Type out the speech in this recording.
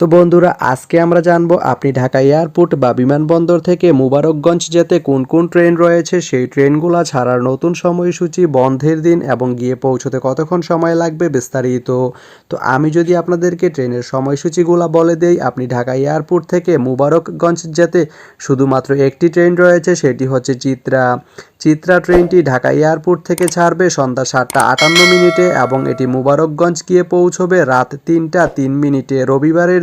তো বন্ধুরা, আজকে আমরা জানব আপনি ঢাকা এয়ারপোর্ট বা বিমানবন্দর থেকে মুবারকগঞ্জ যেতে কোন কোন ট্রেন রয়েছে, সেই ট্রেনগুলো ছাড়ার নতুন সময়সূচি, বন্ধের দিন এবং গিয়ে পৌঁছতে কতক্ষণ সময় লাগবে বিস্তারিত। তো আমি যদি আপনাদেরকে ট্রেনের সময়সূচিগুলো বলে দেই, আপনি ঢাকা এয়ারপোর্ট থেকে মুবারকগঞ্জ যেতে শুধুমাত্র একটি ট্রেন রয়েছে, সেটি হচ্ছে চিত্রা। চিত্রা ট্রেনটি ঢাকা এয়ারপোর্ট থেকে ছাড়বে সন্ধ্যা সাতটা আটান্ন মিনিটে এবং এটি মুবারকগঞ্জ গিয়ে পৌঁছবে রাত তিনটা তিন মিনিটে। রবিবারের